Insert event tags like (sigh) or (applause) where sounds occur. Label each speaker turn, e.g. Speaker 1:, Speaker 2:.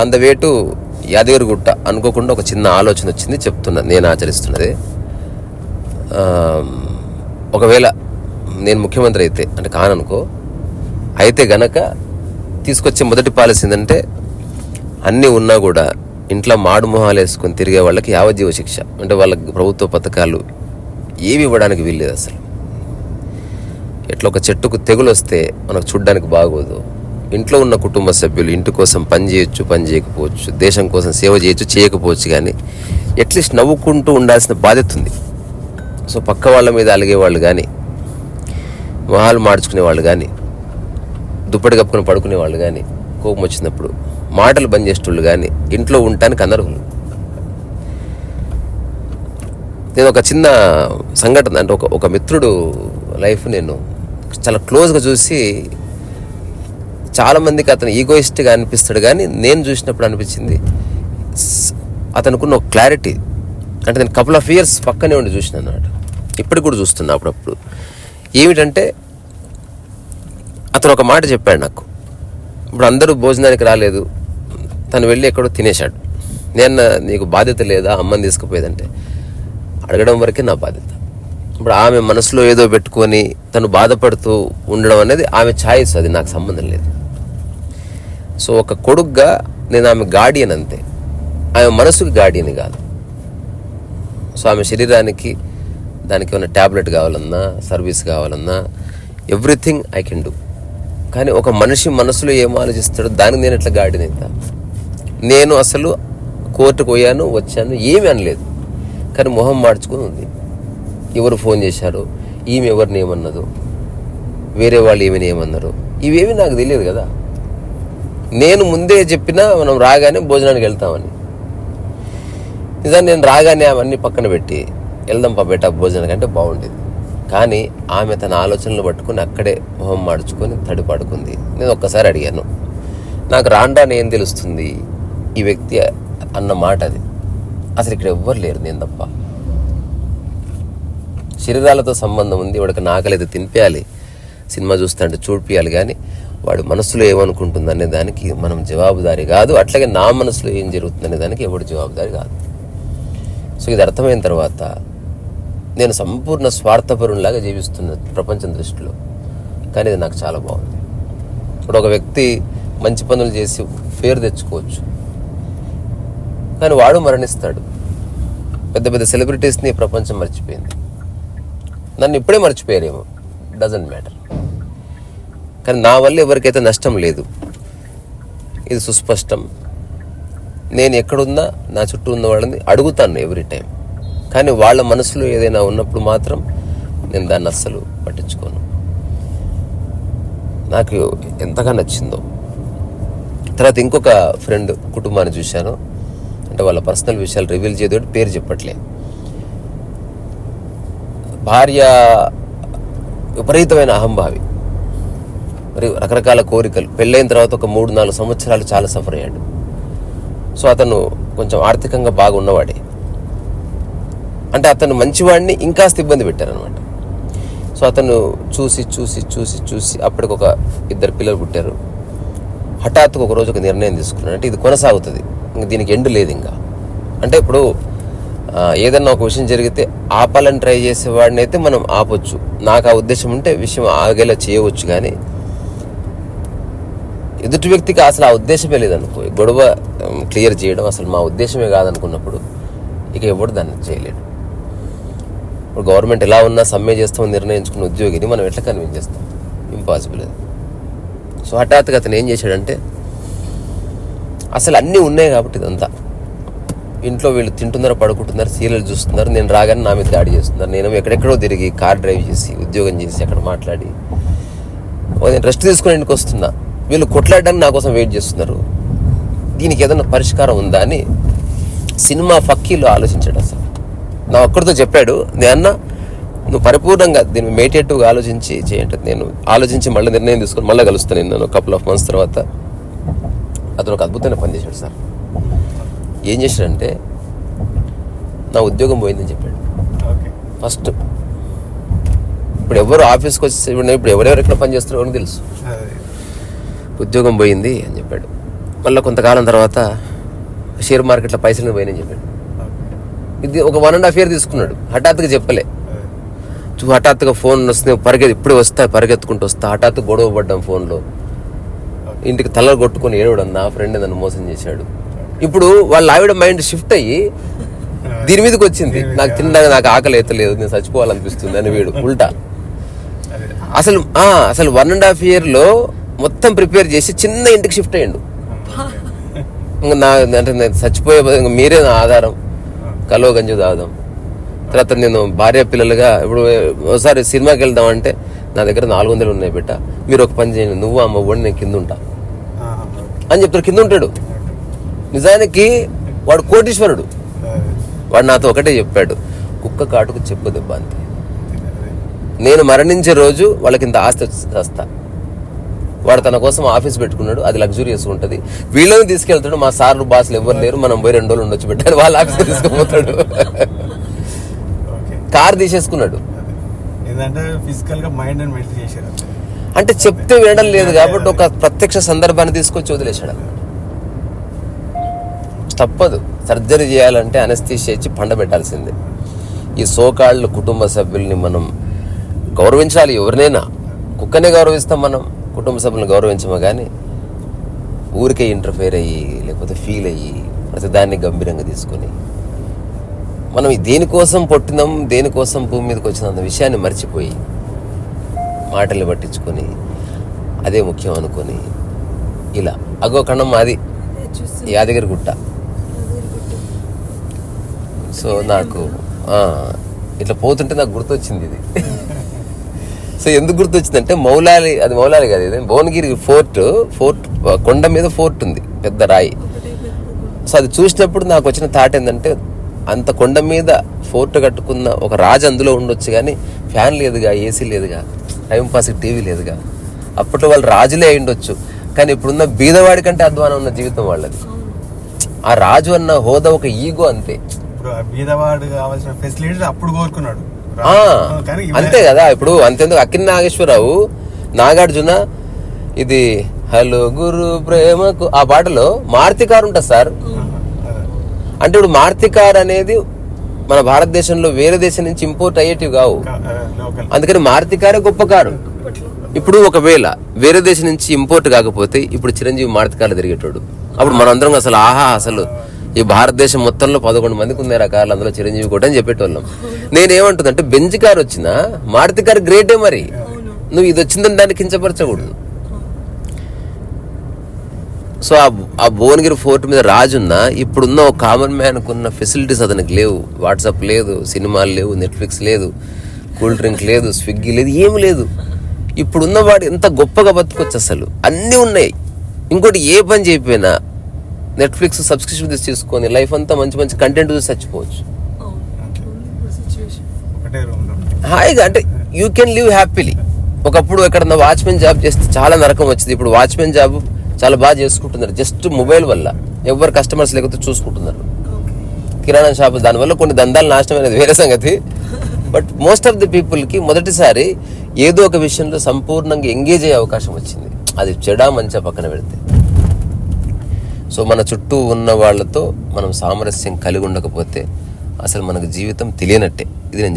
Speaker 1: On the way to Yadagirigutta అనుకోకుండా ఒక చిన్న ఆలోచన వచ్చింది చెప్తున్నా నేను ఆచరిస్తున్నది. ఒకవేళ నేను ముఖ్యమంత్రి అయితే అంటే కాననుకో అయితే గనక తీసుకొచ్చే మొదటి పాలసీ ఏంటంటే అన్నీ ఉన్నా కూడా ఇంట్లో మాడు మొహాలు వేసుకొని తిరిగే వాళ్ళకి యావజ్జీవ శిక్ష. అంటే వాళ్ళకి ప్రభుత్వ పథకాలు ఏవి ఇవ్వడానికి వీల్లేదు అసలు. ఎట్లా ఒక చెట్టుకు తెగులు వస్తే మనకు చూడ్డానికి బాగోదు. ఇంట్లో ఉన్న కుటుంబ సభ్యులు ఇంటి కోసం పని చేయొచ్చు పని చేయకపోవచ్చు దేశం కోసం సేవ చేయొచ్చు చేయకపోవచ్చు కానీ అట్లీస్ట్ నవ్వుకుంటూ ఉండాల్సిన బాధ్యత ఉంది. సో పక్క వాళ్ళ మీద అలిగే వాళ్ళు కానీ మొహాలు మార్చుకునే వాళ్ళు కానీ దుప్పటి కప్పుకొని పడుకునే వాళ్ళు కానీ కోపం వచ్చినప్పుడు మాటలు బంద్ చేసేటోళ్ళు కానీ ఇంట్లో ఉండటానికి అనర్హులు నేను ఒక చిన్న సంఘటన అంటే ఒక ఒక మిత్రుడు లైఫ్ నేను చాలా క్లోజ్గా చూసి చాలామందికి అతను ఈగోయిస్ట్గా అనిపిస్తాడు కానీ నేను చూసినప్పుడు అనిపించింది అతనుకున్న ఒక క్లారిటీ. అంటే నేను కపుల్ ఆఫ్ ఇయర్స్ పక్కనే ఉండి చూసిన అన్నమాట ఇప్పటికి కూడా చూస్తున్నా అప్పుడప్పుడు. ఏమిటంటే అతను ఒక మాట చెప్పాడు నాకు. ఇప్పుడు అందరూ భోజనానికి రాలేదు. తను వెళ్ళి ఎక్కడో తినేశాడు. నేను నీకు బాధ్యత లేదా? అమ్మని తీసుకుపోయేదంటే అడగడం వరకే నా బాధ్యత. ఇప్పుడు ఆమె మనసులో ఏదో పెట్టుకొని తను బాధపడుతూ ఉండడం అనేది ఆమె ఛాయిస్ అది నాకు సంబంధం లేదు. సో ఒక కొడుగ్గా నేను ఆమె గార్డియన్ అంతే. ఆమె మనసుకి గార్డియన్ కాదు. సో ఆమె శరీరానికి దానికి ఏమైనా ట్యాబ్లెట్ కావాలన్నా సర్వీస్ కావాలన్నా ఎవ్రీథింగ్ ఐ కెన్ డూ కానీ ఒక మనిషి మనసులో ఏం ఆలోచిస్తాడో దానికి నేను ఎట్లా గార్డెన్ అవుతా? నేను అసలు కోర్టుకు పోయాను వచ్చాను ఏమీ అనలేదు. కానీ మొహం మార్చుకుని ఉంది. ఎవరు ఫోన్ చేశారు ఈమె ఎవరిని ఏమన్నదో వేరే వాళ్ళు ఏమని ఏమన్నారు ఇవేమి నాకు తెలియదు కదా. నేను ముందే చెప్పినా మనం రాగానే భోజనానికి వెళ్తామని. నిజాన్ని నేను రాగానే అవన్నీ పక్కన పెట్టి వెళ్దాం పా బేటా భోజనానికి అంటే బాగుండేది. కానీ ఆమె తన ఆలోచనలు పట్టుకుని అక్కడే మొహం మార్చుకొని తడి పడుకుంది నేను ఒక్కసారి అడిగాను నాకు రాండా ఏం తెలుస్తుంది? ఈ వ్యక్తి అన్న మాట అది. అసలు ఇక్కడ ఎవ్వరు లేరు నేను తప్ప శరీరాలతో సంబంధం ఉంది వాడికి నాగలేదు తినిపించాలి సినిమా చూస్తుంటే చూడిపియాలి కానీ వాడు మనసులో ఏమనుకుంటుందనే దానికి మనం జవాబుదారి కాదు అట్లాగే నా మనసులో ఏం జరుగుతుందనే దానికి ఎవడు జవాబుదారి కాదు. సో ఇది అర్థమైన తర్వాత నేను సంపూర్ణ స్వార్థపరునిలాగా జీవిస్తున్న ప్రపంచం దృష్టిలో కానీ ఇది నాకు చాలా బాగుంది. ఇప్పుడు ఒక వ్యక్తి మంచి పనులు చేసి పేరు తెచ్చుకోవచ్చు. కానీ వాడు మరణిస్తాడు. పెద్ద పెద్ద సెలబ్రిటీస్ని ప్రపంచం మర్చిపోయింది. నన్ను ఇప్పుడే మర్చిపోయారేమో. డజంట్ మ్యాటర్ కానీ నా వల్ల ఎవరికైతే నష్టం లేదు ఇది సుస్పష్టం. నేను ఎక్కడున్నా నా చుట్టూ ఉన్న వాళ్ళని అడుగుతాను ఎవ్రీ టైం కానీ వాళ్ళ మనసులో ఏదైనా ఉన్నప్పుడు మాత్రం నేను దాన్ని అస్సలు పట్టించుకోను. నాకు ఎంతగా నచ్చిందో. తర్వాత ఇంకొక ఫ్రెండ్ కుటుంబాన్ని చూశాను. అంటే వాళ్ళ పర్సనల్ విషయాలు రివీల్ చేయదు పేరు చెప్పట్లే. భార్య విపరీతమైన అహంభావి. మరి రకరకాల కోరికలు. పెళ్ళైన తర్వాత ఒక మూడు నాలుగు సంవత్సరాలు చాలా సఫర్ అయ్యాడు. సో అతను కొంచెం ఆర్థికంగా బాగున్నవాడే. అంటే అతను మంచివాడిని ఇంకాస్త ఇబ్బంది పెట్టారనమాట సో అతను చూసి చూసి చూసి చూసి అప్పటికి ఒక ఇద్దరు పిల్లలు పుట్టారు. హఠాత్తుగా ఒక రోజు ఒక నిర్ణయం తీసుకున్నాడు. అంటే ఇది కొనసాగుతుంది. దీనికి ఎండు లేదు ఇంకా. అంటే ఇప్పుడు ఏదన్నా ఒక విషయం జరిగితే ఆపాలని ట్రై చేసేవాడిని అయితే మనం ఆపొచ్చు. నాకు ఆ ఉద్దేశం ఉంటే విషయం ఆగేలా చేయవచ్చు కానీ ఎదుటి వ్యక్తికి అసలు ఆ ఉద్దేశమే లేదనుకో. గొడవ క్లియర్ చేయడం అసలు మా ఉద్దేశమే కాదనుకున్నప్పుడు ఇక ఎవడు దాన్ని చేయలేడు. ఇప్పుడు గవర్నమెంట్ ఎలా ఉన్నా సమ్మె చేస్తామని నిర్ణయించుకున్న ఉద్యోగిని మనం ఎట్లా కన్విన్స్ చేస్తాం? ఇంపాసిబుల్ అది. సో హఠాత్తుగా అతను ఏం చేశాడంటే అసలు అన్నీ ఉన్నాయి కాబట్టి ఇదంతా. ఇంట్లో వీళ్ళు తింటున్నారు పడుకుంటున్నారు సీరియల్ చూస్తున్నారు నేను రాగానే నా మీద దాడి చేస్తున్నారు. నేను ఎక్కడెక్కడో తిరిగి కార్ డ్రైవ్ చేసి ఉద్యోగం చేసి అక్కడ మాట్లాడి నేను రెస్ట్ తీసుకుని ఇంటికి వస్తున్నా. వీళ్ళు కొట్లాడడానికి నా కోసం వెయిట్ చేస్తున్నారు. దీనికి ఏదైనా పరిష్కారం ఉందా అని సినిమా ఫక్కీలో ఆలోచించాడు అసలు. నా ఒక్కడితో చెప్పాడు నేను అన్న నువ్వు పరిపూర్ణంగా దీన్ని మేటేటివ్గా ఆలోచించి చేయండి. నేను ఆలోచించి మళ్ళీ నిర్ణయం తీసుకొని మళ్ళీ కలుస్తాను నేను కపుల్ ఆఫ్ మంత్స్ తర్వాత. అతను ఒక అద్భుతమైన పని చేశాడు సార్. ఏం చేశాడంటే నా ఉద్యోగం పోయిందని చెప్పాడు. ఫస్ట్ ఇప్పుడు ఎవరు ఆఫీస్కి వచ్చి ఇప్పుడు ఎవరెవరు ఎక్కడ పని చేస్తున్నారో ఎవరికి తెలుసు. ఉద్యోగం పోయింది అని చెప్పాడు. మళ్ళీ కొంతకాలం తర్వాత షేర్ మార్కెట్లో పైసలు పోయినని చెప్పాడు. ఇది ఒక వన్ అండ్ హాఫ్ ఇయర్ తీసుకున్నాడు. హఠాత్తుగా చెప్పలే. హఠాత్తుగా ఫోన్ వస్తుంది పరిగె ఇప్పుడే వస్తా పరిగెత్తుకుంటూ వస్తా హఠాత్తు గొడవ పడ్డాం ఫోన్లో. ఇంటికి తల కొట్టుకొని ఏడవడం నా ఫ్రెండ్ నన్ను మోసం చేశాడు. ఇప్పుడు వాళ్ళ ఆవిడ మైండ్ షిఫ్ట్ అయ్యి దీని మీదకి వచ్చింది. నాకు తినడానికి నాకు ఆకలి ఎత్తలేదు నేను చచ్చిపోవాలనిపిస్తుంది అని వీడు (laughs) ఉల్టా. అసలు ఆ, అసలు వన్ అండ్ హాఫ్ ఇయర్లో మొత్తం ప్రిపేర్ చేసి చిన్న ఇంటికి షిఫ్ట్ అయ్యండు. ఇంకా నా అంటే చచ్చిపోయే మీరే నా ఆధారం కలో గంజు తాగుదాం. తర్వాత నేను భార్య పిల్లలుగా ఇప్పుడు ఒకసారి సినిమాకి వెళ్దాం అంటే నా దగ్గర నాలుగు వందలు ఉన్నాయి బిడ్డ. మీరు ఒక పని చేయండి నువ్వు అమ్మ కూడా నేను కింద ఉంటా.
Speaker 2: ఆహా, ఓకే.
Speaker 1: అని చెప్తాడు. కింద ఉంటాడు. నిజానికి వాడు కోటీశ్వరుడు. వాడు నాతో ఒకటే చెప్పాడు. కుక్క కాటుకు చెప్పు దెబ్బ అంతే. నేను మరణించే రోజు వాళ్ళకి ఇంత ఆస్తి వస్తా. వాడు తన కోసం ఆఫీస్ పెట్టుకున్నాడు. అది లగ్జూరియస్ ఉంటుంది. వీళ్ళని తీసుకెళ్తాడు. మా సార్లు బాసులు ఎవరు లేరు. మనం పోయి రెండు రోజులు ఉండొచ్చు పెట్టాడు వాళ్ళ ఆఫీస్ తీసుకుపోతాడు. కార్ తీసేసుకున్నాడు.
Speaker 2: ఫిజికల్గా మైండ్
Speaker 1: అంటే చెప్తే వినడం లేదు కాబట్టి ఒక ప్రత్యక్ష సందర్భాన్ని తీసుకొచ్చి వదిలేశాడు. తప్పదు. సర్జరీ చేయాలంటే అనస్థీషియా ఇచ్చి పండబెట్టాల్సిందే. ఈ సోకాళ్ళు కుటుంబ సభ్యుల్ని మనం గౌరవించాలి ఎవరినైనా. కుక్కనే గౌరవిస్తాం మనం కుటుంబ సభ్యులను గౌరవించము కానీ ఊరికే ఇంటర్ఫేర్ అయ్యి లేకపోతే ఫీల్ అయ్యి ప్రతిదాన్ని గంభీరంగా తీసుకొని మనం దేనికోసం పుట్టినాం దేనికోసం భూమి మీదకి వచ్చిన అన్న విషయాన్ని మర్చిపోయి మాటలు పట్టించుకొని అదే ముఖ్యం అనుకొని ఇలా. అగో కణం మాది యాదగిరి గుట్ట. సో నాకు ఇట్లా పోతుంటే నాకు గుర్తొచ్చింది ఇది. సో ఎందుకు గుర్తొచ్చిందంటే మౌలాలి అది మౌలాలి కాదు ఇది భువనగిరి ఫోర్ట్ ఫోర్ట్ కొండ మీద ఫోర్ట్ ఉంది పెద్ద రాయి. సో అది చూసినప్పుడు నాకు వచ్చిన థాట్ ఏంటంటే అంత కొండ మీద ఫోర్ట్ కట్టుకున్న ఒక రాజు అందులో ఉండొచ్చు కానీ ఫ్యాన్ లేదుగా ఏసీ లేదుగా. టైం పాస్ టీవీ లేదుగా. అప్పట్లో వాళ్ళు రాజులే అయి ఉండొచ్చు కానీ ఇప్పుడున్న బీదవాడి కంటే అధ్వానం ఉన్న జీవితం వాళ్ళది. ఆ రాజు అన్న హోదా ఒక ఈగో అంతే.
Speaker 2: బీదవాడు కావాల్సిన ఫెసిలిటీస్ అప్పుడు కోరుకున్నాడు.
Speaker 1: ఆ,
Speaker 2: కానీ
Speaker 1: అంతే కదా. ఇప్పుడు అంతేందుకు? అక్కిన నాగేశ్వరరావు నాగార్జున ఇది హలో గురు ప్రేమకు ఆ పాటలో మారుతి కారు ఉంటుంది సార్. అంటే ఇప్పుడు మారుతి కార్ అనేది మన భారతదేశంలో వేరే దేశం నుంచి ఇంపోర్ట్ అయ్యేటివి కావు. అందుకని మారుతి కారే గొప్ప కారు. ఇప్పుడు ఒకవేళ వేరే దేశం నుంచి ఇంపోర్ట్ కాకపోతే ఇప్పుడు చిరంజీవి మారుతి కార్లు తిరిగేటోడు. అప్పుడు మనందరం అసలు ఆహా అసలు ఈ భారతదేశం మొత్తంలో పదకొండు మందికి ఆ కార్లు అందులో చిరంజీవి కూడా అని చెప్పేటోళ్ళం. నేనేమంటుందంటే బెంజ్ కార్ వచ్చినా మారుతి కార్ గ్రేటే మరి. నువ్వు ఇది వచ్చిందని దాన్ని కించపరచకూడదు. సో ఆ భువనగిరి ఫోర్ట్ మీద రాజున్న ఇప్పుడున్న ఒక కామన్ మ్యాన్కు ఉన్న ఫెసిలిటీస్ అతనికి లేవు. వాట్సాప్ లేదు సినిమాలు లేవు నెట్ఫ్లిక్స్ లేదు కూల్ డ్రింక్ లేదు స్విగ్గీ లేదు ఏమి లేదు. ఇప్పుడున్న వాడు ఎంత గొప్పగా బతుకొచ్చు అసలు? అన్నీ ఉన్నాయి. ఇంకోటి ఏ పని చేయకపోయినా నెట్ఫ్లిక్స్ సబ్స్క్రిప్షన్ తీసుకొని లైఫ్ అంతా మంచి మంచి కంటెంట్ చూసి చచ్చిపోవచ్చు. హాయిగా అంటే యూ కెన్ లివ్ హ్యాపీలీ ఒకప్పుడు ఎక్కడన్నా వాచ్మెన్ జాబ్ చేస్తే చాలా నరకం వచ్చింది. ఇప్పుడు వాచ్మెన్ జాబ్ చాలా బాగా చేసుకుంటున్నారు. జస్ట్ మొబైల్ వల్ల. ఎవరు కస్టమర్స్ లేకపోతే చూసుకుంటున్నారు. కిరాణా షాప్ దానివల్ల కొన్ని దందాలు నాశనం అనేది వేరే సంగతి. బట్ మోస్ట్ ఆఫ్ ది పీపుల్కి మొదటిసారి ఏదో ఒక విషయంలో సంపూర్ణంగా ఎంగేజ్ అయ్యే అవకాశం వచ్చింది. అది చెడా మంచా పక్కన పెడితే. సో మన చుట్టూ ఉన్న వాళ్ళతో మనం సామరస్యం కలిగి ఉండకపోతే అసలు మనకు జీవితం తెలియనట్టే. ఇది నేను